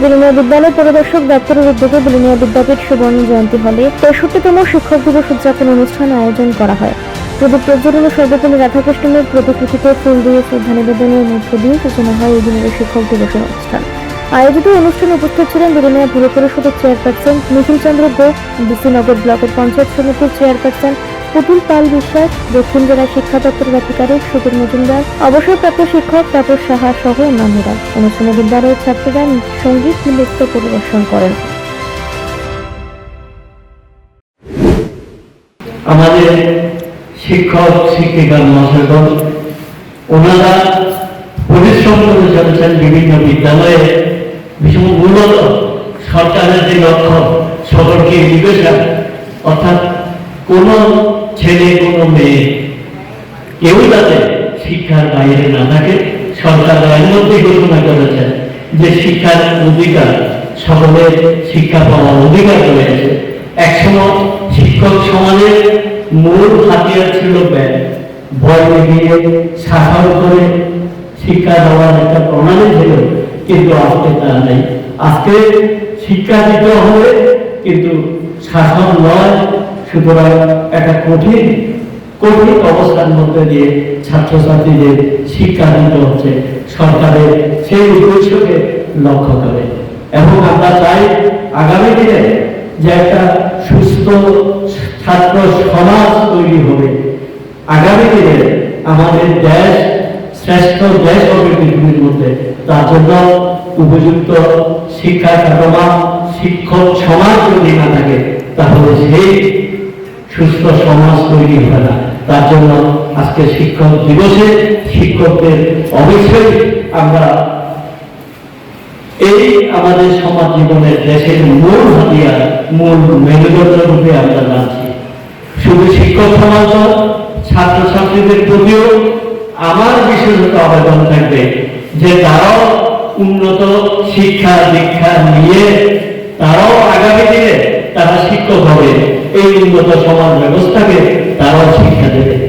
বিলিনিয়া বিদ্যালয় পরিদর্শক দপ্তরের উদ্যোগে বিলিনিয়া বিদ্যাপীঠ সুবর্ণ জয়ন্তী হলে তেষট্টিতম শিক্ষক দিবস উদযাপন অনুষ্ঠান আয়োজন করা হয়। প্রদীপ প্রজ্বলন ও সর্বপল্লী রাধাকৃষ্ণনের প্রতিকৃতিতে ফুল দিয়ে শ্রদ্ধা নিবেদনের মধ্য দিয়ে সূচনা হয় এই দিনের শিক্ষক দিবসের অনুষ্ঠান। আয়োজিত অনুষ্ঠানে উপস্থিত ছিলেন বিলিনিয়া পুর পরিষদের চেয়ারপারসন নিখিল চন্দ্র গোপ বিসিনগর ব্লকের পঞ্চায়েত সমিতির চেয়ারপারসন পুতুল পাল বিশ্বাস, দক্ষিণ জেলা শিক্ষা দপ্তরের আধিকারিক সুবীর মজুমদার, অবসরপ্রাপ্ত শিক্ষক তাপস সাহা সহ অন্যান্যরা। অনুষ্ঠানে বিদ্যালয়ের ছাত্রীরা সংগীত নৃত্য পরিবেশন করেন। আমাদের শিক্ষক, শিক্ষিকা মহাশয়গণ ওনারা পরিশ্রম করে চলেছেন বিভিন্ন বিদ্যালয়ে। ভীষণ মূলত সরকারের যে লক্ষ্য, সকলকে এডুকেশন অর্থাৎ কোনো ছেলে, কোনো মেয়ে কেউ যাতে শিক্ষার বাইরে না থাকে। সরকার এর মধ্যে ঘোষণা করেছেন যে শিক্ষার অধিকার, সকলের শিক্ষা পাওয়ার অধিকার রয়েছে। একসময় শিক্ষক সমাজের মূল হাতিয়ার ছিল ব্যাগ ভয় দিয়ে শাসন করে শিক্ষা দেওয়ার একটা প্রণালী ছিল, কিন্তু আজকে তা নেই। আজকে শিক্ষা দিতে হবে, কিন্তু শাসন নয় সুতরাং একটা কঠিন কঠিন অবস্থার মধ্যে দিয়ে শিক্ষা দিতে হচ্ছে। সরকারের সেই উদ্দেশ্যকে লক্ষ্য করে। এবং আমরা চাই আগামী দিনে যে একটা সুস্থ ছাত্র সমাজ তৈরি হবে। আগামী দিনে আমাদের দেশ, শ্রেষ্ঠ দেশ হবে পৃথিবীর মধ্যে। তার জন্য উপযুক্ত শিক্ষা শিক্ষক সমাজ যদি না থাকে, তাহলে সেই সুস্থ সমাজ তৈরি হয় না। তার জন্য আজকে শিক্ষক দিবসে শিক্ষকদের অবশ্যই আমরা এই আমাদের সমাজ জীবনের দেশের মূল হাতিয়ার মূল মেরুদণ্ড রূপে আমরা জানছি। শুধু শিক্ষক সমাজ নয়, ছাত্রছাত্রীদের প্রতিও আমার বিশেষত আবেদন থাকবে যে তারাও উন্নত শিক্ষা দীক্ষা নিয়ে তারাও আগামী দিনে তারা শিক্ষক হবে। এই উন্নত সমাজ ব্যবস্থাকে তারাও শিক্ষা দেবে।